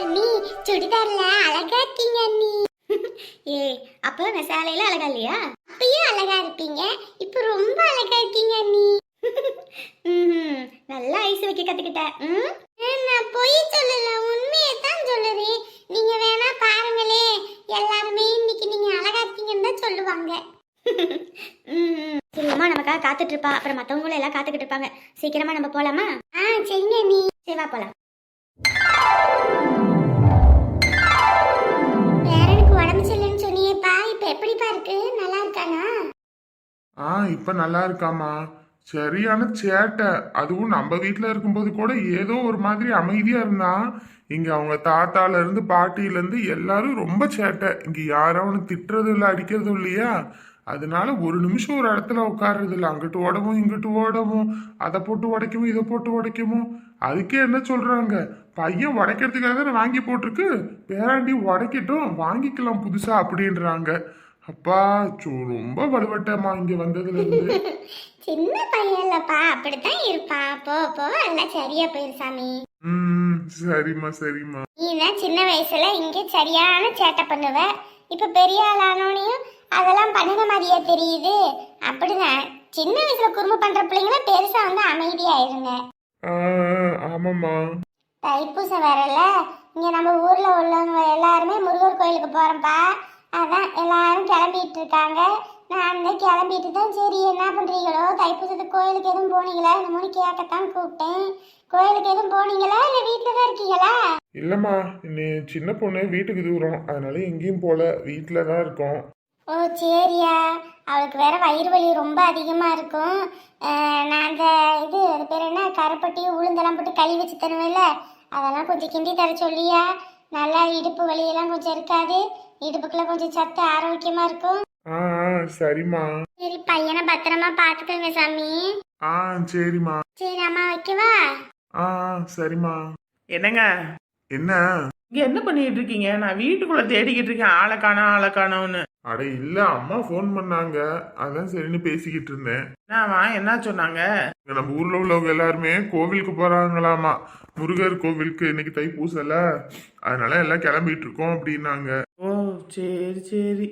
அண்ணி சுடிதார்ல அழகா இருக்கீங்க அண்ணி. ஏய் அப்போ நான் சேலையில அழகா இல்லையா? அப்பயும் அழகா இருப்பீங்க. இப்போ ரொம்ப அழகா இருக்கீங்க அண்ணி. நல்லா ஐஸ் வைக்க கத்துக்கிட்டேன் ம்? நான் பொய் சொல்லல. உண்மையை தான் சொல்லுறேன். நீங்க வேணா பாருங்களே. எல்லாருமே இன்னைக்கு நீங்க அழகா இருக்கீங்கன்னு தான் சொல்லுவாங்க. ம்ஹும். சரி அம்மா நமக்காக காத்துட்டு இருப்பா அப்புறம் மத்தவங்களும் எல்லாம் காத்துக்கிட்டு இருப்பாங்க. சீக்கிரமா நம்ம போலாமா? ஆ சரிங்க நீ சரி வா போலாம். எப்படிப்பா இருக்கு? நல்லா இருக்கானா? ஆ இப்ப நல்லா இருக்காமா சரியான சேட்டை. அதுவும் நம்ம வீட்ல இருக்கும்போது கூட ஏதோ ஒரு மாதிரி அமைதியா இருந்தா இங்க அவங்க தாத்தால இருந்து பாட்டியில இருந்து எல்லாரும் ரொம்ப சேட்டை. இங்க யாரும் அவனை திட்டுறதும் இல்லை அடிக்கிறதும் இல்லையா? அதனால ஒரு நிமிஷம் ஒரு இடத்துல உட்கார்றது இல்லை. அங்கிட்டு ஓடவும் இங்கிட்டு ஓடவும். அதை போட்டு உடைக்கவும் இதை போட்டு உடைக்கவும். அதுக்கே என்ன சொல்றாங்க? பையன் உடைக்கிறதுக்காக தானே வாங்கி போட்டிருக்கு? பேராண்டி உடைக்கட்டும் வாங்கிக்கலாம் புதுசா அப்படின்றாங்க. அப்பா ரொம்ப வலுவட்டமா இங்க வந்ததுல இருந்து சின்ன பையன் இல்லப்பா அப்படித்தான் இருப்பான். போ போ எல்லாம் சரியா போயிரு சாமி. ம் சரிம்மா சரிம்மா. நீ தான் சின்ன வயசுல இங்க சரியான சேட்டை பண்ணுவ. இப்ப பெரிய ஆளானோனையும் அதெல்லாம் பண்ணுன மாதிரியே தெரியுது. அப்படிதான் சின்ன வயசுல குறும்பு பண்ற பிள்ளைங்கள பெருசா வந்து அமைதியாயிருங்க. ஆமாம்மா. தைப்பூசம் வரல. இங்க நம்ம ஊர்ல உள்ளவங்க எல்லாருமே முருகர் கோயிலுக்கு போறோம்ப்பா அதான் எல்லாரும் கிளம்பிட்டு இருக்காங்க. நான் தான் கிளம்பிட்டு தான் சரி என்ன பண்றீங்களோ? தைப்பூசத்துக்கு கோயிலுக்கு எதுவும் போனீங்களா? மூணு கேட்கத்தான் கூப்பிட்டேன். கோயிலுக்கு எதுவும் போனீங்களா? இல்ல வீட்டுல தான் இருக்கீங்களா? இல்லம்மா நீ சின்ன பொண்ணு வீட்டுக்கு தூரம். அதனால எங்கேயும் போல வீட்டில தான் இருக்கோம். ஓ சரியா. அவளுக்கு வேற வயிறு வலி ரொம்ப அதிகமா இருக்கும். நான் அந்த இது அது பேர் என்ன? கருப்பட்டி உளுந்தெல்லாம் போட்டு கழுவி வச்சு தருவேன்ல. அதெல்லாம் கொஞ்சம் கிண்டி தர சொல்லியா? நல்லா இடுப்பு வலியெல்லாம் கொஞ்சம் இருக்காது. இடுப்புக்குள்ள கொஞ்சம் சத்து ஆரோக்கியமா இருக்கும். சரிம்மா. சரி பையனை பத்திரமா பாத்துக்கோங்க சாமி. ஆ சரிம்மா. சரி அம்மா வைக்கவா? ஆ ஆ, சரிம்மா. என்னங்க? என்ன? இங்க என்ன பண்ணிட்டு இருக்கீங்க? நான் வீட்டுக்குள்ள தேடிக்கிட்டு இருக்கேன். ஆளை காணோம் ஆளை காணோம்னு. அட இல்ல அம்மா ஃபோன் பண்ணாங்க. அதான் சரின்னு பேசிக்கிட்டு இருந்தேன். என்னவா என்ன சொன்னாங்க? நம்ம ஊர்ல உள்ளவங்க எல்லாருமே கோவிலுக்கு போறாங்களாமா முருகர் கோவிலுக்கு இன்னைக்கு தைப்பூசல. அதனால எல்லாம் கிளம்பிட்டு இருக்கோம் அப்படின்னாங்க. ஓ சரி சரி.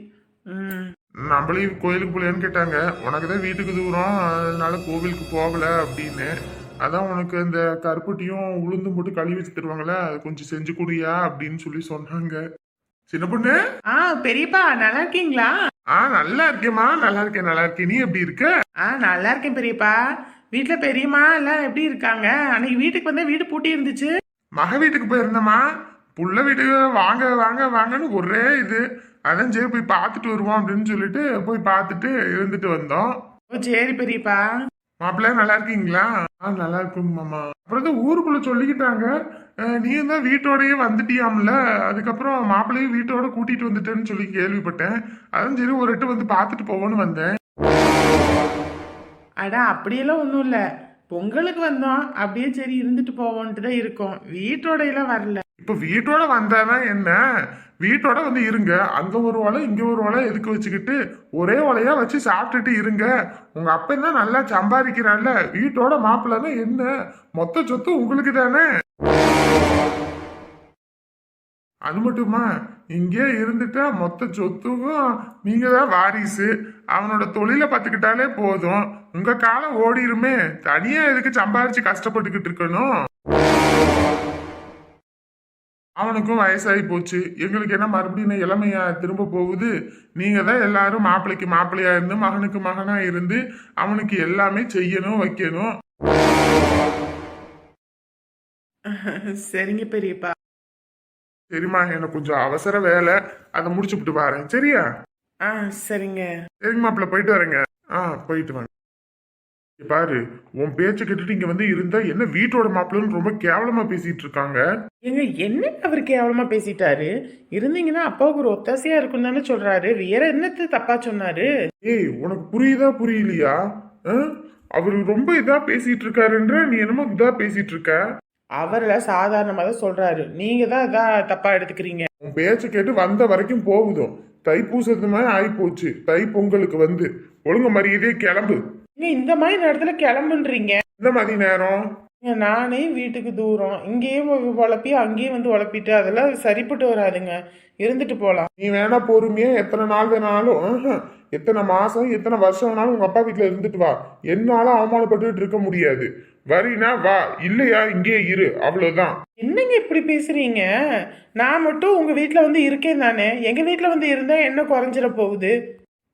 நம்மளையும் கோயிலுக்கு போலையான்னு கேட்டாங்க. உனக்கு தான் வீட்டுக்கு தூரம் அதனால கோவிலுக்கு போகல அப்படின்னு. அதான் உனக்கு இந்த கருப்பட்டியும் உளுந்தும் போட்டு கழுவி வச்சு தருவாங்கல்ல அது கொஞ்சம் செஞ்சு குடியா அப்படின்னு சொல்லி சொன்னாங்க. சின்ன பொண்ணு? ஆ பெரியப்பா நல்லா இருக்கீங்களா? ஆ நல்லா இருக்கேம்மா. நல்லா இருக்கேன் நல்லா இருக்கேன். நீ எப்படி இருக்க? ஆ நல்லா இருக்கேன் பெரியப்பா. வீட்டுல பெரியம்மா எல்லாம் எப்படி இருக்காங்க? அன்னைக்கு வீட்டுக்கு வந்தா வீடு பூட்டி இருந்துச்சு. மக வீட்டுக்கு போயிருந்தம்மா. புள்ள வீட்டுக்கு வாங்க வாங்க வாங்கன்னு ஒரே இது. அதான் சரி போய் பார்த்துட்டு வருவோம் அப்படின்னு சொல்லிட்டு போய் பார்த்துட்டு இருந்துட்டு வந்தோம். ஓ சரி பெரியப்பா. மாப்பிள்ளை நல்லா இருக்கீங்களா? ஆ நல்லா இருக்கும் மாமா. அப்புறம் தான் ஊருக்குள்ள சொல்லிக்கிட்டாங்க. நீயும் தான் வீட்டோடயே வந்துட்டியாம்ல? அதுக்கப்புறம் மாப்பிள்ளையும் வீட்டோட கூட்டிட்டு வந்துட்டேன்னு சொல்லி கேள்விப்பட்டேன். அதான் சரி ஒரு எட்டு வந்து பார்த்துட்டு போவோன்னு வந்தேன். அட அப்படியெல்லாம் ஒன்றும் இல்லை. பொங்கலுக்கு வந்தோம். அப்படியே சரி இருந்துட்டு போவோன்ட்டு தான் இருக்கோம் வீட்டோடையெல்லாம் வரல. இப்போ வீட்டோட வந்தானா என்ன? வீட்டோட வந்து இருங்க. அங்க ஒரு ஒலை இங்க ஒரு ஒலை எதுக்கு வச்சுக்கிட்டு ஒரே ஒலையா வச்சு சாப்பிட்டுட்டு இருங்க. உங்க அப்பன் தான் நல்லா சம்பாதிக்கிறான்ல. வீட்டோட மாப்பிள்ளைன்னா என்ன? மொத்த சொத்து உங்களுக்கு தானே? அது மட்டுமா? இங்கே இருந்துட்டா மொத்த சொத்துக்கும் நீங்க தான் வாரிசு. அவனோட தொழிலை பார்த்துக்கிட்டாலே போதும். உங்க காலம் ஓடிருமே. தனியா எதுக்கு சம்பாரிச்சு கஷ்டப்பட்டுக்கிட்டு இருக்கணும்? அவனுக்கும் வயசாகி போச்சு. எங்களுக்கு என்ன மறுபடியும் இளமையா திரும்ப போகுது? நீங்க தான் எல்லாரும் மாப்பிள்ளைக்கு மாப்பிள்ளையா இருந்து மகனுக்கு மகனா இருந்து அவனுக்கு எல்லாமே செய்யணும் வைக்கணும். சரிங்க பெரியப்பா. சரிம்மா எனக்கு கொஞ்சம் அவசர வேலை. அதை முடிச்சுப்புட்டு வரேன். சரியா? ஆ சரிங்க. சரிங்க மாப்பிள்ள போயிட்டு வரேங்க. ஆ போயிட்டு வாங்க பாரு உன் பேச்சை கேட்டுட்டு இங்க வந்து இருந்தா என்ன வீட்டோட மாப்பிள்ளைன்னு ரொம்ப கேவலமா பேசிட்டு இருக்காங்க? ஏங்க என்ன அவர் கேவலமா பேசிட்டாரு? இருந்தீங்கன்னா அப்பாவுக்கு ஒரு ஒத்தாசையா இருக்கும் தானே சொல்றாரு. வேற என்னத்து தப்பா சொன்னாரு? ஏய் உனக்கு புரியுதா புரியலையா? அவர் ரொம்ப இதா பேசிட்டு இருக்காருன்ற நீ என்னமோ இதா பேசிட்டு இருக்க? அவர்ல சாதாரணமா தான் சொல்றாரு. நீங்க தான் இதான் தப்பா எடுத்துக்கிறீங்க. உன் பேச்சை கேட்டு வந்த வரைக்கும் போகுதும் தைப்பூசத்து மாதிரி ஆகி போச்சு தை பொங்கலுக்கு வந்து. ஒழுங்கு மரியாதையே கிளம்பு. நீங்க இந்த மாதிரி நேரத்துல கிளம்புன்றீங்க. இந்த மாதிரி நேரம்? நானே வீட்டுக்கு தூரம். இங்கேயும் உழப்பி அங்கேயும் வந்து உழப்பிட்டு அதெல்லாம் சரிப்பட்டு வராதுங்க. இருந்துட்டு போகலாம் நீ வேணா பொறுமையா எத்தனை நாள் வேணாலும் எத்தனை மாசம் எத்தனை வருஷம் வேணாலும் உங்க அப்பா வீட்டுல இருந்துட்டு வா. என்னாலும் அவமானப்பட்டுட்டு இருக்க முடியாது. வரினா வா. இல்லையா இங்கே இரு. அவ்வளவுதான். என்னங்க இப்படி பேசுறீங்க? நான் மட்டும் உங்க வீட்டில் வந்து இருக்கேன் தானே? எங்க வீட்டில் வந்து இருந்தா என்ன குறைஞ்சிட போகுது?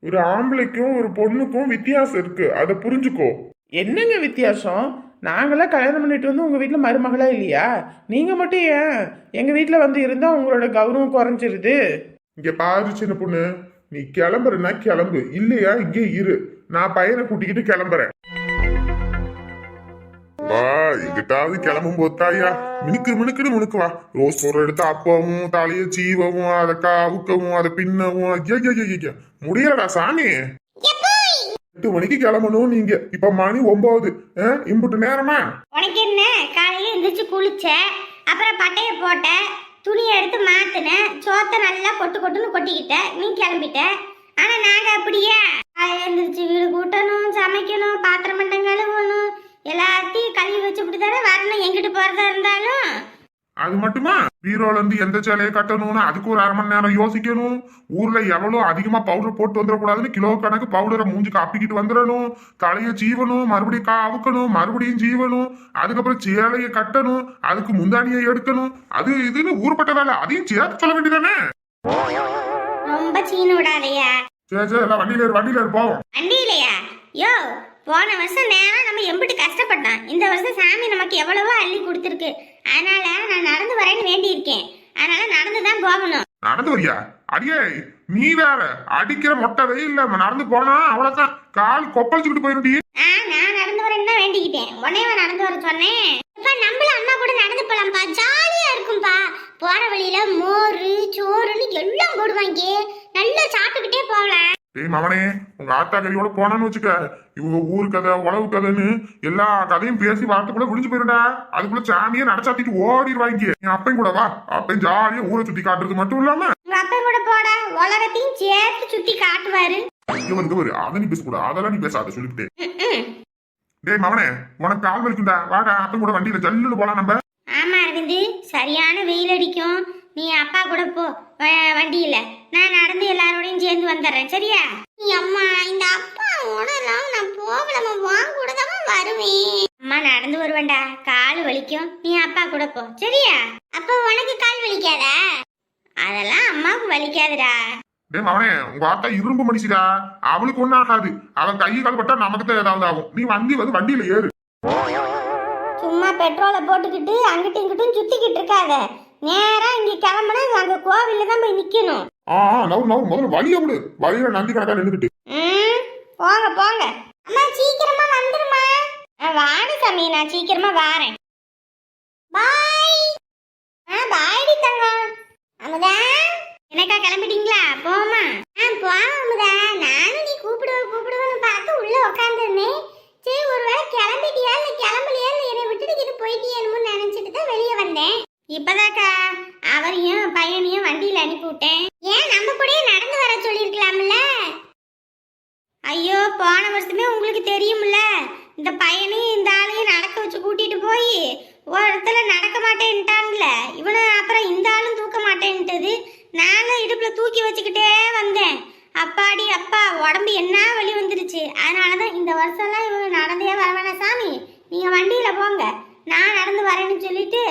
ஒரு ஆம்பளைக்கும் ஒரு பொண்ணுக்கும் வித்தியாசம் இருக்கு. அதை புரிஞ்சுக்கோ. என்னங்க வித்தியாசம்? நாங்களாம் கல்யாணம் பண்ணிட்டு வந்து உங்க வீட்டில் மருமகளா இல்லையா? நீங்க மட்டும் ஏன்? எங்க வீட்டில் வந்து இருந்தா உங்களோட கௌரவம் குறைஞ்சிருது. இங்க பாரு சின்ன பொண்ணு. நீ கிளம்புறனா கிளம்பு. இல்லையா இங்கே இரு. நான் பையனை கூட்டிக்கிட்டு கிளம்புறேன். வா எங்கிட்டாவது கிளம்பும் போது தாயா மினுக்கு மினுக்குன்னு மினுக்கு வா. ரோஸ் போடுற எடுத்து அப்பவும் தலையை சீவவும் அதை அவுக்கவும் அதை பின்னவும். ஐயா ஐயா ஐயா முடியலடா சாமி. எட்டு மணிக்கு கிளம்பணும் நீங்க. இப்ப மணி ஒன்பது. ஆ, இம்புட்டு நேரமா? உனக்கு என்ன? காலையில எந்திரிச்சு குளிச்ச அப்புறம் பட்டைய போட்ட துணியை எடுத்து மாத்தின சோத்த நல்லா கொட்டு கொட்டுன்னு கொட்டிக்கிட்ட. நீ கிளம்பிட்ட. ஆனா நாங்க அப்படியே? காலையில எந்திரிச்சு வீடு கூட்டணும் சமைக்கணும் பாத்திரம் மட்டும் கழுவணும் எல்லாத்தையும் கழுவி வச்சு தானே வரணும் எங்கிட்டு போறதா இருந்தாலும். அது மட்டுமா? பீரோல இருந்து எந்த சேலையை கட்டணும்னு அதுக்கு ஒரு அரை மணி நேரம் யோசிக்கணும். ஊர்ல எவ்வளவு அதிகமா பவுடர் போட்டு வந்துடக்கூடாதுன்னு கிலோ கணக்கு பவுடரை மூஞ்சி காப்பிக்கிட்டு வந்துடணும். தலையை சீவணும் மறுபடியும் கா அவுக்கணும் மறுபடியும் சீவணும். அதுக்கப்புறம் சேலையை கட்டணும் அதுக்கு முந்தானியை எடுக்கணும். அது இதுன்னு ஊர்பட்ட வேலை. அதையும் சேர்த்து சொல்ல வேண்டியதானே? ரொம்ப சீன விடாதையா சரி சரி எல்லாம் வண்டியில வண்டியில போவோம். வண்டி இல்லையா யோ போன வருஷம் நேரம் நம்ம எம்பிட்டு கஷ்டப்பட்டோம் இந்த வருஷம் சாமி நமக்கு எவ்வளவோ அள்ளி கொடுத்துருக்கு. அதனால நான் நடந்து வரேன்னு வேண்டியிருக்கேன். அதனால நடந்து தான் போகணும். நடந்து வரியா? அடியே நீ வேற. அடிக்கிற மொட்டை வெயில்ல நடந்து போனா அவ்வளவுதான். கால் கொப்பளிச்சுக்கிட்டு போயிருந்தி ஆ நான் நடந்து வரேன்னு தான் வேண்டிக்கிட்டேன். உடனே நடந்து வர சொன்னேன். இப்ப நம்மள அம்மா கூட நடந்து போலாம்ப்பா. ஜாலியா இருக்கும்பா. போற வழியில மோர் சோறுன்னு எல்லாம் போடுவாங்க. நல்லா சாப்பிட்டுக்கிட்டே போகலாம் டேய் மவனே உங்க ஆத்தா கறியோட போனான்னு வச்சுக்க. இவங்க ஊர் கதை உழவு கதைன்னு எல்லா கதையும் பேசி வார்த்தைக்குள்ள விழிஞ்சு போயிருடா. அதுக்குள்ள சாமியை நடச்சாத்திட்டு ஓடிடுவாங்க. என் அப்பையும் கூட வா. அப்பையும் ஜாலியா ஊரை சுத்தி காட்டுறது மட்டும் இல்லாம உங்க அப்பா கூட போட. உலகத்தையும் சேர்த்து சுத்தி காட்டுவாரு. இவனுக்கு ஒரு அதை நீ பேசக்கூடாது. அதெல்லாம் நீ பேசாத சொல்லிவிட்டேன். ம்ம். டேய் மவனே உனக்கு கால் வலிக்கும்டா. வாடா அப்பன் கூட வண்டியில ஜல்லுன்னு போலாம் நம்ம. ஆமா அரவிந்து சரியான வெயில் அடிக்கும். நீ அப்பா கூட போ. வண்டியில. நான் நடந்து எல்லாரோடையும் சேர்ந்து வந்துடுறேன். சரியா? நீ அம்மா இந்த அப்பா நான் போகலாமா வாங்க கூட தான் வருவேன். அம்மா நடந்து வருவேன்டா. கால் வலிக்கும். நீ அப்பா கூட போ. சரியா? அப்ப உனக்கு கால் வலிக்காதா? அதெல்லாம் அம்மாவுக்கு வலிக்காதுடா. டேய் மவனே உங்க ஆத்தா இரும்பு மனுஷிடா. அவளுக்கு ஒன்னும் ஆகாது. அவன் கை கால் பட்டா நமக்கு தான் ஏதாவது ஆகும். நீ வண்டி வந்து வண்டியில ஏறு. சும்மா பெட்ரோலை போட்டுக்கிட்டு அங்கிட்டும் இங்கிட்டும் சுத்திக்கிட்டு இருக்காத. நேரா இங்க கிளம்புனா அங்க கோவில்ல தான் போய் நிக்கணும். ஆ ஆ, நவு நவு முதல்ல வழிய விடு. வழியில நந்தி கணக்கா ம் போங்க போங்க. அம்மா சீக்கிரமா வந்துருமா வாடி சாமி நான் சீக்கிரமா வாரேன். பாய். ஆ பாய்டி தங்கம் அமுதா எனக்கா கிளம்பிட்டீங்களா? போமா ஆ போ அமுதா. நானும் நீ கூப்பிடுவ கூப்பிடுவேன்னு பார்த்து உள்ள உட்காந்துருந்தேன் சரி ஒருவேளை கிளம்பிட்டியா இல்ல கிளம்பலையா இல்ல என்னை விட்டுட்டு இது போயிட்டியான்னு நினைச்சிட்டு தான் வெளியே வந்தேன். இப்பதாக்கா அவரையும் பையனையும் வண்டியில் அனுப்பி விட்டேன் ஏன் நம்ம கூட நடந்து வர சொல்லியிருக்கலாம்ல? ஐயோ போன வருஷமே உங்களுக்கு தெரியும்ல. இந்த பையனையும் இந்த ஆளையும் நடக்க வச்சு கூட்டிட்டு போய் ஒரு இடத்துல நடக்க மாட்டேன்ட்டான்ல. இவனை அப்புறம் இந்த ஆளும் தூக்க மாட்டேன்ட்டது. நானும் இடுப்புல தூக்கி வச்சுக்கிட்டே வந்தேன். அப்பாடி அப்பா உடம்பு என்ன வலி வந்துருச்சு. அதனாலதான் இந்த வருஷம்லாம் இவங்க நடந்தே வர சாமி. நீங்க வண்டியில போங்க. நான் நடந்து வரேன்னு சொல்லிட்டு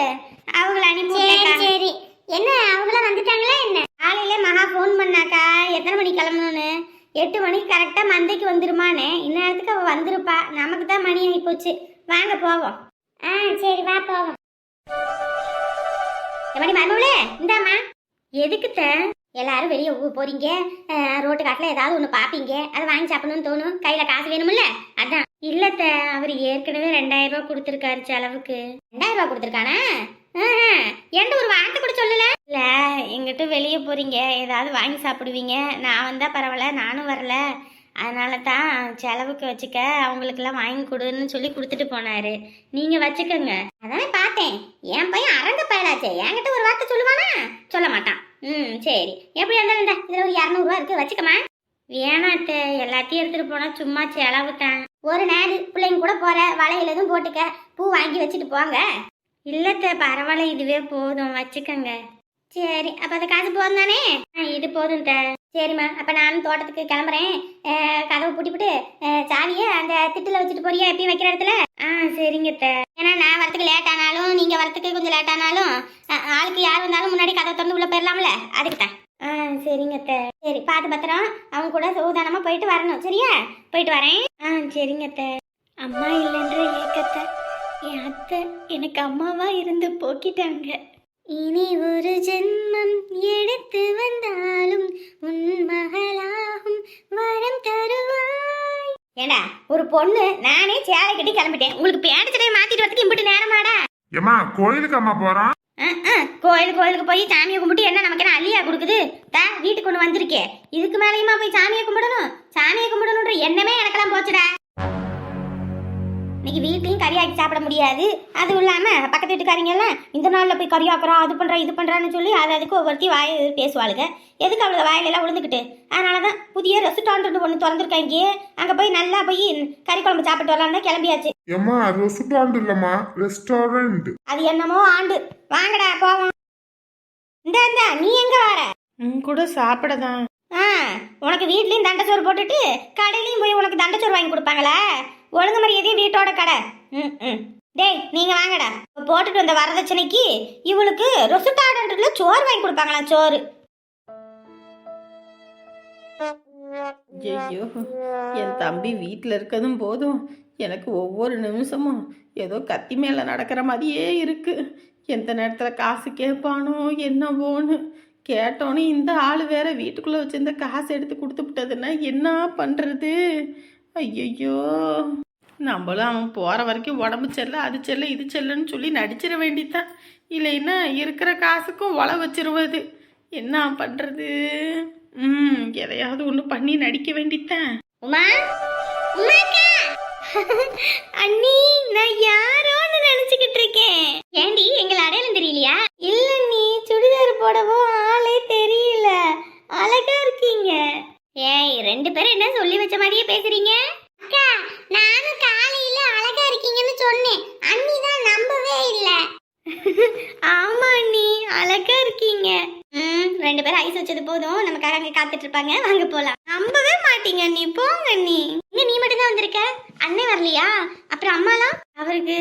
அவங்கள அனுப்பி சரி என்ன அவங்கள வந்துட்டாங்களா என்ன? காலையில மகா ஃபோன் பண்ணாக்கா எத்தனை மணிக்கு கிளம்பணும்னு? எட்டு மணிக்கு கரெக்டாக மந்தைக்கு வந்துருமான்னு. இந்நேரத்துக்கு அவள் வந்திருப்பா. நமக்கு தான் மணி ஆகி போச்சு. வாங்க போவோம். ஆ சரி வா போவோம். எப்படி மருமகளே இந்தாம்மா. எதுக்குத்த? எல்லாரும் வெளியே போறீங்க. அஹ், ரோட்டு காட்டில் ஏதாவது ஒன்று பார்ப்பீங்க அதை வாங்கி சாப்பிடணும்னு தோணும். கையில் காசு வேணும்ல? அதான். இல்லத்த அவர் ஏற்கனவே ரெண்டாயிரம் ரூபாய் கொடுத்துருக்காரு செலவுக்கு ரெண்டாயிரம் ரூபாய் கொடுத்துருக்கானா? என்கிட்ட ஒரு வார்த்தை கூட சொல்லல. இல்ல எங்கிட்ட வெளியே போறீங்க ஏதாவது வாங்கி சாப்பிடுவீங்க. நான் வந்தா பரவாயில்ல நானும் வரல. அதனால தான் செலவுக்கு வச்சுக்க அவங்களுக்கெல்லாம் வாங்கி கொடுன்னு சொல்லி கொடுத்துட்டு போனாரு. நீங்க வச்சுக்கோங்க. அதானே பார்த்தேன். என் பையன் அரங்க பயலாச்சே. என்கிட்ட ஒரு வார்த்தை சொல்லுவானா? சொல்ல மாட்டான். ம் சரி. எப்படி இருந்தாலும் இதுல ஒரு இரநூறுவா இருக்கு வச்சுக்கமா வேணாத்த எல்லாத்தையும் எடுத்துட்டு போனா சும்மா செலவு தான் ஒரு நாள் பிள்ளைங்க கூட போற வளையல் எதுவும் போட்டுக்க. பூ வாங்கி வச்சுட்டு போங்க. இல்லத்த பரவாயில்ல. இதுவே போதும். வச்சுக்கோங்க. சரி அப்ப அந்த காசு போதும் தானே? ஆ, இது போதும் த சரிம்மா அப்ப நானும் தோட்டத்துக்கு கிளம்புறேன். கதவை பூட்டிவிட்டு சாவியை அந்த திட்டுல வச்சுட்டு போறியா? எப்பயும் வைக்கிற இடத்துல? ஆ சரிங்க த ஏன்னா நான் வரத்துக்கு லேட் ஆனாலும் நீங்க வரத்துக்கு கொஞ்சம் லேட் ஆனாலும் ஆளுக்கு யார் வந்தாலும் முன்னாடி கதவை திறந்து உள்ள போயிடலாம்ல. அதுக்கு தான் ஆ சரிங்க அத்தை. சரி பார்த்து பத்திரம். அவங்க கூட சூதானமாக போயிட்டு வரணும். சரியா? போயிட்டு வரேன். ஆ சரிங்க அத்தை. அம்மா இல்லைன்ற ஏக்கத்தை என் அத்தை எனக்கு அம்மாவா இருந்து போக்கிட்டாங்க. இனி ஒரு ஜென்மம் எடுத்து வந்தாலும் உன் மகளாகும் வரம் தருவாய். ஏடா ஒரு பொண்ணு நானே சேலை கட்டி கிளம்பிட்டேன். உங்களுக்கு பேண்ட் சடையை மாத்திட்டு வரதுக்கு இம்பிட்டு நேரமாடா? ஏமா கோயிலுக்கு அம்மா போறோம் அஹ், கோயில் கோயிலுக்கு போய் சாமியை கும்பிட்டு என்ன நமக்கு என்ன அலியா கொடுக்குது? தா வீட்டுக்கு கொண்டு வந்திருக்கே. இதுக்கு மேலேயுமா போய் சாமியை கும்பிடணும்? சாமியை கும்பிடணுன்ற எண்ணமே எனக்கெல்லாம் போச்சுடா. இன்னைக்கு வீட்லையும் கறி ஆக்கி சாப்பிட முடியாது. அதுவும் இல்லாம பக்கத்து வீட்டுக்காரங்க எல்லாம் இந்த நாள்ல போய் கறி ஆக்குறோம் அது பண்றோம் இது பண்றான்னு சொல்லி அது அதுக்கு ஒவ்வொருத்தி வாய் பேசுவாளுங்க எதுக்கு அவ்வளோ வாயிலெல்லாம் விழுந்துக்கிட்டு அதனாலதான் புதிய ரெஸ்டாரண்ட் ஒன்று திறந்துருக்காங்க அங்க போய் நல்லா போய் கறி குழம்பு சாப்பிட்டு வரலான்னு கிளம்பியாச்சு. ஏம்மா ரெஸ்டாரண்ட் இல்லம்மா ரெஸ்டாரண்ட். அது என்னமோ ஆண்டு. வாங்கடா போவோம். இந்த இந்த நீ எங்க வர? உன் கூட சாப்பிட தான் ஆ உனக்கு வீட்லயும் தண்டச்சோறு போட்டுட்டு கடையிலயும் போய் உனக்கு தண்டச்சோறு வாங்கி கொடுப்பாங்களா? ஒழுங்கு மரியாதையும் வீட்டோட கடை. ம் ம். டேய் நீங்க வாங்கடா. போட்டுட்டு வந்த வரதட்சணைக்கு இவளுக்கு ரொசுட்டாடன்ட்ல சோறு வாங்கி கொடுப்பாங்களாம் சோறு? ஐயோ என் தம்பி வீட்டில் இருக்கதும் போதும். எனக்கு ஒவ்வொரு நிமிஷமும் ஏதோ கத்தி மேலே நடக்கிற மாதிரியே இருக்கு. எந்த நேரத்தில் காசு கேட்பானோ என்னவோன்னு. கேட்டோன்னே இந்த ஆள் வேற வீட்டுக்குள்ளே வச்சிருந்த காசு எடுத்து கொடுத்து விட்டதுன்னா என்ன பண்ணுறது ஐயையோ. நம்மளும் அவன் போகிற வரைக்கும் உடம்பு செல்ல அது செல்ல இது செல்லன்னு சொல்லி நடிச்சிட வேண்டித்தான் இல்லைன்னா இருக்கிற காசுக்கும் ஒளை வச்சிருவது. என்ன பண்ணுறது ம் எதையாவது ஒன்று பண்ணி நடிக்க வேண்டித்தான் உமா அண்ணி நான் யாரோன்னு நினைச்சுக்கிட்டு இருக்கேன். ஏண்டி எங்களை அடையாளம் தெரியலையா? இல்ல நீ சுடிதார் போடவும் ஆளே தெரியல. அழகா இருக்கீங்க. ஏய் ரெண்டு பேரும் என்ன சொல்லி வச்ச மாதிரியே பேசுறீங்க? அக்கா நானும் காலையில அழகா இருக்கீங்கன்னு சொன்னேன். அண்ணி தான் நம்பவே இல்ல. ஆமா அண்ணி அழகா இருக்கீங்க. ம் ரெண்டு பேரும் ஐஸ் வச்சது போதும். நமக்காக அங்க காத்துட்டு இருப்பாங்க. வாங்க போலாம். நம்பவே மாட்டீங்க நீ போங்க நீ இங்க நீ மட்டும் தான் வந்திருக்க? அண்ணன் வரலையா? அப்புறம் அம்மாலாம்? அவருக்கு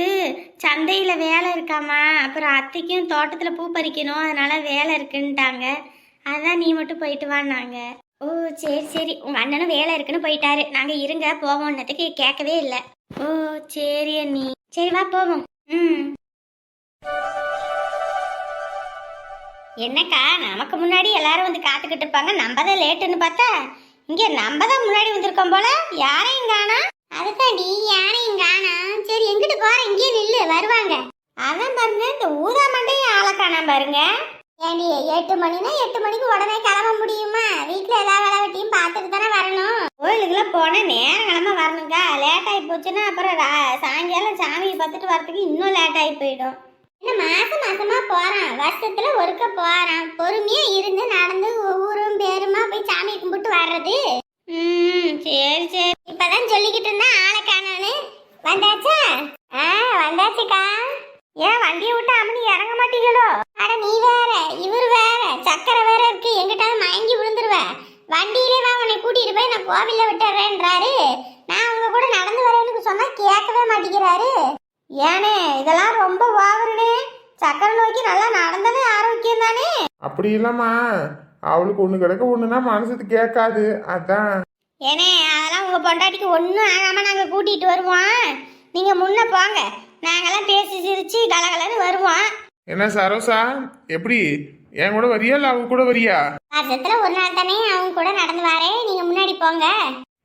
சந்தையில வேலை இருக்காமா அப்புறம் அத்தைக்கும் தோட்டத்துல பூ பறிக்கணும். அதனால வேலை இருக்குன்ட்டாங்க. அதான் நீ மட்டும் போயிட்டு வான்னாங்க. ஓ சரி சரி. உங்க அண்ணனும் வேலை இருக்குன்னு போயிட்டாரு. நாங்க இருங்க போவோன்னதுக்கு கேட்கவே இல்லை. ஓ சரி அண்ணி. சரி வா போவோம். ம். என்னக்கா நமக்கு முன்னாடி எல்லாரும் வந்து காத்துக்கிட்டு இருப்பாங்க. நம்ம தான் லேட்டுன்னு பார்த்தா இங்க நம்ம தான் முன்னாடி வந்திருக்கோம் போல. யாரையும் காணா அதுக்காண்டி யானையும் காணாம். சரி எங்கிட்டு போற? இங்கே நில்லு வருவாங்க. அவன் பாருங்க இந்த ஊதா மண்டையும் ஆளை காணாம் பாருங்க. ஏண்டி எட்டு மணினா எட்டு மணிக்கு உடனே கிளம்ப முடியுமா? வீட்டுல எல்லா வேலை வெட்டியும் பார்த்துட்டு தானே வரணும். கோயிலுக்குலாம் போனா நேரம் கிளம்ப வரணுங்கா லேட் ஆகி போச்சுன்னா அப்புறம் சாயங்காலம் சாமியை பார்த்துட்டு வரதுக்கு இன்னும் லேட் ஆகி போயிடும். இந்த மாசம் மாசமா போறான். வருஷத்துல ஒருக்க போறான். பொறுமையா இருந்து நடந்து ஊரும் பேருமா போய் சாமி கும்பிட்டு வர்றது. ம். சரி சரி. இப்பதான் சொல்லிக்கிட்டு இருந்தேன் ஆளை காணோன்னு. வந்தாச்சா? ஆ வந்தாச்சுக்கா. ஏன் வண்டியை விட்டு அம்மனி இறங்க மாட்டீங்களோ? அட நீ வேற இவர் வேற. சக்கரை வேற இருக்கு எங்கிட்டாவது மயங்கி விழுந்துருவ. வண்டியிலே வா உன்னை கூட்டிட்டு போய் நான் கோவில்ல விட்டுறேன்றாரு. நான் உங்க கூட நடந்து வரேன்னு சொன்னா கேட்கவே மாட்டேங்கிறாரு. ஏனே இதெல்லாம் ரொம்ப ஓவருனே. சக்கரை நோக்கி நல்லா நடந்தவே ஆரோக்கியம் தானே? அப்படி இல்லம்மா. அவளுக்கு ஒண்ணு கிடக்க ஒண்ணுன்னா மனசுக்கு கேட்காது. அதான். ஏனே அதெல்லாம் உங்க பொண்டாட்டிக்கு ஒன்றும் ஆகாம நாங்கள் கூட்டிட்டு வருவோம். நீங்க முன்ன போங்க. நாங்கெல்லாம் பேசி சிரிச்சு கலகலன்னு வருவோம். என்ன சரோசா? எப்படி? என் கூட வரியா இல்ல அவங்க கூட வரியா? வருஷத்துல ஒரு நாள் தானே அவங்க கூட நடந்து வரேன் நீங்க முன்னாடி போங்க.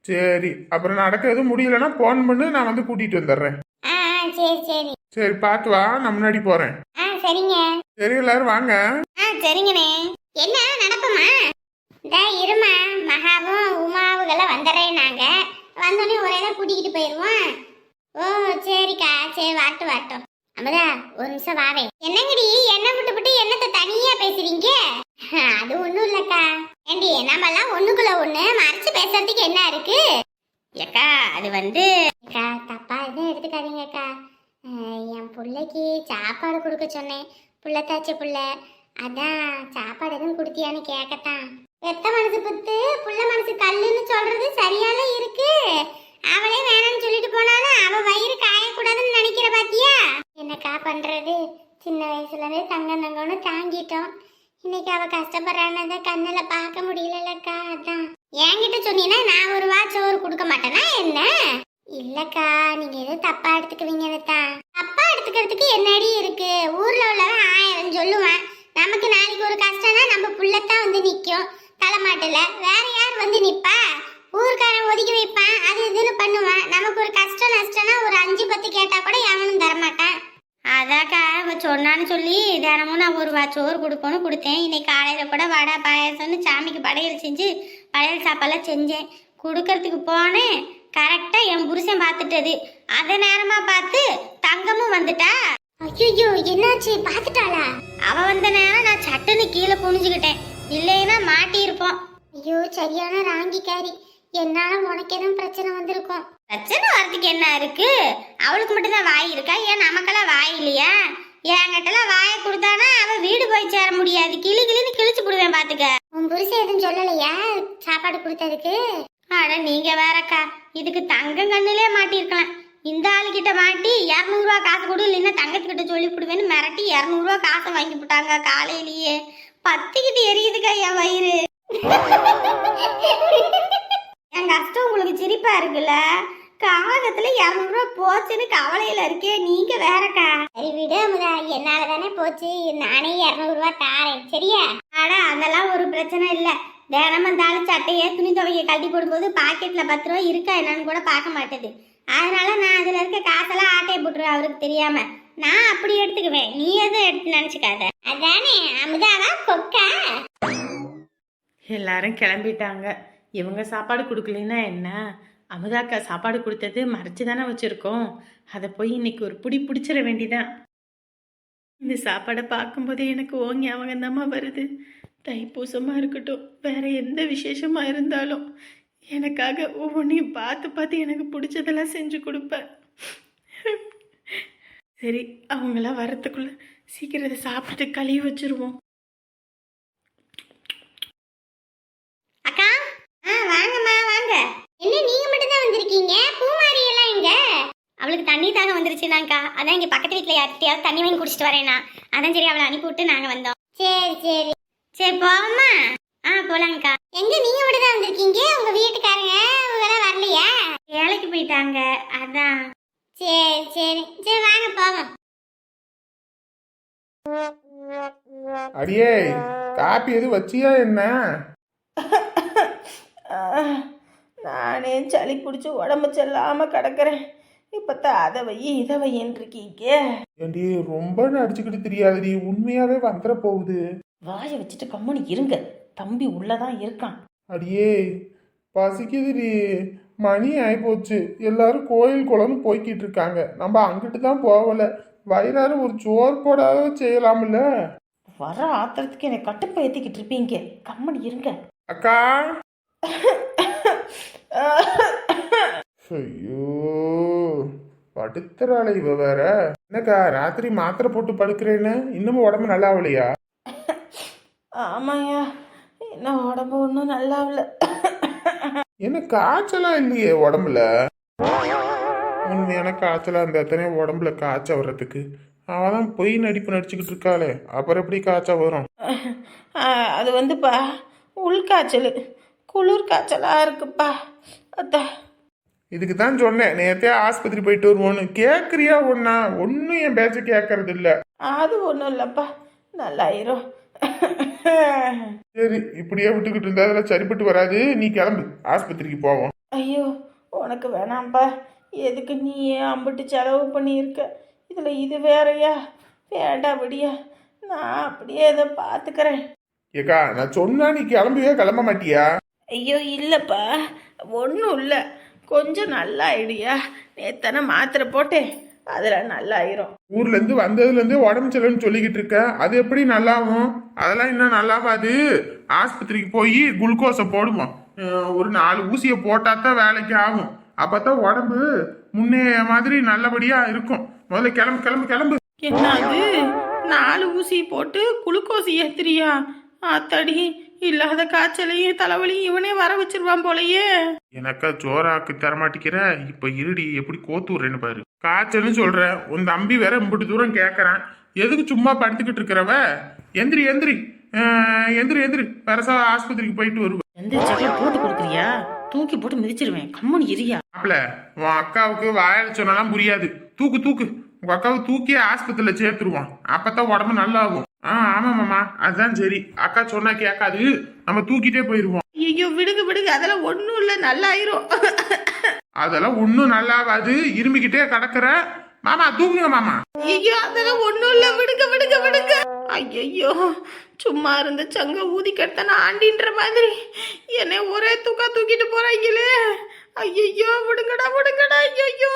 சரி அப்புறம் நடக்க எதுவும் முடியலன்னா போன் பண்ணு நான் வந்து கூட்டிட்டு வந்துடுறேன். ஆ ஆ, சரி சரி. சரி பார்த்து வா நான் முன்னாடி போறேன். ஆ சரிங்க. சரி எல்லாரும் வாங்க. ஆ சரிங்கண்ணே. என்ன நடப்புமா இந்த இருமா. மகாவும் உமாவுகெல்லாம் வந்துடுறேன் நாங்கள் வந்தோடனே ஒரே தான் கூட்டிக்கிட்டு போயிடுவோம் ஓ சரிக்கா. சரி வாட்டும் வாட்டும். அம்மதா ஒரு நிமிஷம் வாவே என்னங்கடி? என்ன விட்டு விட்டு என்னத்தை தனியா பேசுறீங்க? அது ஒண்ணும் இல்லக்கா. ஏண்டி நம்மலாம் ஒண்ணுக்குள்ள ஒண்ணு. மறைச்சு பேசுறதுக்கு என்ன இருக்கு? ஏக்கா அது வந்து அக்கா தப்பா எதுவும் எடுத்துக்காதீங்கக்கா. என் பிள்ளைக்கு சாப்பாடு கொடுக்க சொன்னேன். புள்ளத்தாச்சி புள்ள. அதான் சாப்பாடு எதுவும் கொடுத்தியான்னு கேட்கத்தான் பெத்த மனசு புத்து புள்ள மனசு கல்லுன்னு சொல்றது சரியால இருக்கு. அவளே வேணாம்னு சொல்லிட்டு போனாலும் அவ வயிறு காயக்கூடாதுன்னு நினைக்கிற பாத்தியா? என்னக்கா பண்றது? சின்ன வயசுல இருந்தே தங்க தாங்கிட்டோம். இன்னைக்கு அவ கஷ்டப்படுறானத கண்ணுல பார்க்க முடியலக்கா அதான். என்கிட்ட சொன்னீங்கன்னா நான் ஒரு வா சோறு கொடுக்க மாட்டேனா என்ன? இல்லக்கா நீங்க ஏதோ தப்பா எடுத்துக்குவீங்க தான். தப்பா எடுத்துக்கிறதுக்கு என்னடி இருக்கு? ஊர்ல உள்ளவன் ஆயிரம் சொல்லுவேன். நமக்கு நாளைக்கு ஒரு கஷ்டம்னா நம்ம புள்ளத்தான் வந்து நிற்கும் தலைமாட்டில். வேற யார் வந்து நிற்பா ஊருக்காரன் ஒதுக்கி வைப்பான். அது இதுன்னு பண்ணுவான். நமக்கு ஒரு கஷ்டம் நஷ்டம்னா ஒரு அஞ்சு பத்து கேட்டால் கூட எவனும் தரமாட்டான். அதாக்கா அவ சொன்னான்னு சொல்லி தினமும் நான் ஒரு வா சோறு கொடுக்கணும் கொடுத்தேன். இன்னைக்கு காலையில் கூட வடை பாயாசம்னு சாமிக்கு படையல் செஞ்சு படையல் சாப்பாடெல்லாம் செஞ்சேன். கொடுக்கறதுக்கு போனேன். கரெக்டாக என் புருஷன் பார்த்துட்டது. அதை நேரமாக பார்த்து தங்கமும் வந்துட்டா. ஐயோ என்னாச்சு? பார்த்துட்டாளா? அவ வந்த நேரம் நான் சட்டுன்னு கீழே குனிஞ்சுக்கிட்டேன் இல்லைன்னா மாட்டி இருப்போம் ஐயோ சரியான ராங்கிக்காரி. என்னால உனக்கு எதுவும் பிரச்சனை வந்திருக்கும். பிரச்சனை வரதுக்கு என்ன இருக்கு? அவளுக்கு மட்டும்தான் வாய் இருக்கா? ஏன் நமக்கெல்லாம் வாய் இல்லையா? என்கிட்டலாம் வாயை கொடுத்தானா அவ வீடு போய் சேர முடியாது. கிளி கிளின்னு கிழிச்சு போடுவேன் பாத்துக்க. உன் புருஷன் எதுவும் சொல்லலையா? சாப்பாடு கொடுத்ததுக்கு? அட நீங்க வேறக்கா. இதுக்கு தங்கம் கண்ணுலே மாட்டியிருக்கலாம். இந்த ஆளுகிட்ட மாட்டி இரநூறுவா காசு கொடு இல்லைன்னா தங்கத்துக்கிட்ட சொல்லி விடுவேன்னு மிரட்டி இரநூறுவா காசை வாங்கி போட்டாங்க காலையிலேயே. பத்திக்கிட்டு எரியுதுக்கா என் வயிறு. என் கஷ்டம் உங்களுக்கு சிரிப்பா இருக்குல்ல? காகத்துல இரநூறுவா போச்சுன்னு கவலையில இருக்கே நீங்க வேறக்கா. சரி விடு அமுதா என்னால தானே போச்சு. நானே இரநூறுவா தாரேன் சரியா? அட அதெல்லாம் ஒரு பிரச்சனை இல்ல. தினமும் தாளி சட்டையே துணி துவைக்க கழட்டி போடும்போது பாக்கெட்ல பத்து ரூபா இருக்கா என்னன்னு கூட பார்க்க மாட்டேது. அதனால நான் அதில் இருக்க காசெல்லாம் ஆட்டையை போட்டுருவேன் அவருக்கு தெரியாம. நான் அப்படி எடுத்துக்குவேன். நீ எதுவும் எடுத்து நினச்சிக்காத. அதானே அமுதாவா கொக்கா? எல்லாரும் கிளம்பிட்டாங்க. இவங்க சாப்பாடு கொடுக்கலன்னா என்ன? அமுதாக்கா சாப்பாடு கொடுத்தது மறைச்சு தானே வச்சுருக்கோம். அதை போய் இன்னைக்கு ஒரு பிடி பிடிச்சிட வேண்டிதான். இந்த சாப்பாடை பார்க்கும்போதே எனக்கு ஓ ஞாபகம் வருது. தைப்பூசமாக இருக்கட்டும். வேற எந்த விசேஷமாக இருந்தாலும். எனக்காக ஒவ்வொன்றையும் பார்த்து பார்த்து எனக்கு பிடிச்சதெல்லாம் செஞ்சு கொடுப்பேன். சரி அவங்களாம் வரத்துக்குள்ள சீக்கிரம் இதை சாப்பிட்டு கழுவி வச்சிருவோம். அக்கா ஆ வாங்கம்மா வாங்க. என்ன நீங்க மட்டும் தான் வந்திருக்கீங்க? பூமாரி எல்லாம் எங்க? அவளுக்கு தண்ணி தாக வந்துருச்சுனாக்கா. அதான் இங்க பக்கத்து வீட்டில் யார்கிட்டயாவது தண்ணி வாங்கி குடிச்சிட்டு வரேனா. அதான் சரி அவளை அனுப்பி விட்டு நாங்க வந்தோம். சரி சரி. சரி போவோமா ஆ போலாங்கக்கா. எங்க நீங்க மட்டும் தான் வந்திருக்கீங்க? உங்க வீட்டுக்காரங்க அவங்க எல்லாம் வரலையா? வேலைக்கு போயிட்டாங்க அதான். சரி சரி. சரி வாங்க போவோம். அடியே காப்பி எதுவும் வச்சியா என்ன? நானே சளி பிடிச்சி உடம்பு செல்லாமல் கிடக்கிறேன். இப்போ அதை வை இதை வையின்னு இருக்கீங்க ஏண்டி ரொம்ப நடிச்சுக்கிட்டு தெரியாதுடி. உண்மையாவே வந்துட போகுது. வாயை வச்சுட்டு கம்முனு இருங்க. தம்பி உள்ளதான் இருக்கான். அடியே பசிக்குதுடி. மணி ஆயிப்போச்சு. எல்லாரும் கோயில் குளம்னு போய்கிட்டு இருக்காங்க. நம்ம அங்கிட்டு தான் போகல. வயிறார ஒரு சோறு போடாத செய்யலாம்ல? வர ஆத்திரத்துக்கு என்னை கட்டுப்பை ஏற்றிக்கிட்டு இருப்பீங்க. கம்முனு இருங்க. அக்கா. ஐயோ படுத்துறாளே இவ வேற. என்னக்கா ராத்திரி மாத்திரை போட்டு படுக்கிறேன்னு? இன்னமும் உடம்பு நல்லா ஆகலையா? ஆமாய்யா. என்ன உடம்பு ஒன்றும் நல்லா இல்லை என்ன காய்ச்சலா இல்லையே உடம்புல? உண்மையான காய்ச்சலா இருந்தா தானே உடம்புல காய்ச்ச வர்றதுக்கு. அவதான் பொய் நடிப்பு நடிச்சுக்கிட்டு இருக்காளே. அப்புறம் எப்படி காய்ச்ச வரும்? அது வந்துப்பா உள்காய்ச்சல் குளிர் காய்ச்சலாக இருக்குப்பா. அதான் இதுக்கு தான் சொன்னேன் நேத்தே ஆஸ்பத்திரி போயிட்டு வருவோன்னு. கேக்குறியா ஒன்னா ஒன்னும் என் பேச்ச கேட்கறது இல்ல. அது ஒன்றும் இல்லைப்பா. நல்லாயிரும். சரி இப்படியே விட்டுக்கிட்டு இருந்தா அதெல்லாம் சரிப்பட்டு வராது. நீ கிளம்பு. ஆஸ்பத்திரிக்கு போவோம். ஐயோ உனக்கு வேணாம்ப்பா எதுக்கு நீ ஏன் அம்பிட்டு செலவு பண்ணியிருக்க? இதில் இது வேறயா? வேண்டாம் விடியா. நான் அப்படியே இதை பார்த்துக்கிறேன். ஏக்கா நான் சொன்னா நீ கிளம்பவே கிளம்ப மாட்டியா? ஐயோ இல்லைப்பா. ஒன்றும் இல்லை. கொஞ்சம் நல்லா ஐடியா நேத்தானே மாத்திரை போட்டேன். அதெல்லாம் நல்லாயிரும். ஊர்ல இருந்து வந்ததுல இருந்து உடம்பு சரியில்லைன்னு சொல்லிக்கிட்டு இருக்க. அது எப்படி நல்லாவும்? அதெல்லாம் இன்னும் நல்லாவாது. ஆஸ்பத்திரிக்கு போய் குளுக்கோஸை போடுவோம். ஒரு நாலு ஊசியை போட்டா தான் வேலைக்கு ஆகும். அப்பதான் உடம்பு முன்னே மாதிரி நல்லபடியா இருக்கும். முதல்ல கிளம்பு கிளம்பு கிளம்பு. என்னது? நாலு ஊசி போட்டு குளுக்கோஸ் ஏத்துறியா? ஆத்தாடி. இல்லாத காய்ச்சலையும் தலைவலியும் இவனே வர வச்சிருவான் போலயே. எனக்கா ஜோராக்கு தரமாட்டிக்கிற? இப்ப இருடி எப்படி கோத்து விடுறேன்னு பாரு. காய்ச்சல்னு சொல்ற உன் தம்பி வேற இம்புட்டு தூரம் கேக்குறான். எதுக்கு சும்மா படுத்துக்கிட்டு இருக்கிறவ? எந்திரி எந்திரி. எந்திரி எந்திரி. பெருசா ஆஸ்பத்திரிக்கு போயிட்டு வருவ. எந்த சக்கல போட்டு கொடுக்குறியா? தூக்கி போட்டு மிதிச்சிருவேன். கம்முன்னு இரியா. மாப்பிள உன் அக்காவுக்கு வாயில சொன்னாலாம் புரியாது. தூக்கு தூக்கு. உங்க அக்காவை தூக்கி ஆஸ்பத்திரியில சேர்த்துருவான். அப்பதான் உடம்பு நல்லா ஆகும் ஆ ஆமா மாமா. அதுதான் சரி. அக்கா சொன்னா கேட்காது. நம்ம தூக்கிட்டே போயிருவோம். ஐயோ விடுங்க விடுங்க. அதெல்லாம் ஒன்றும் இல்லை. நல்லாயிரும். அதெல்லாம் ஒன்றும் நல்லாவாது. இருமிக்கிட்டே கிடக்குற. மாமா தூக்குங்க மாமா. ஐயோ அதெல்லாம் ஒன்றும் இல்லை. விடுங்க விடுங்க விடுங்க. ஐயோ சும்மா இருந்த சங்க ஊதி கெடுத்தான ஆண்டின்ற மாதிரி என்னை ஒரே தூக்கா தூக்கிட்டு போறாங்களே. ஐயோ விடுங்கடா விடுங்கடா. ஐயோ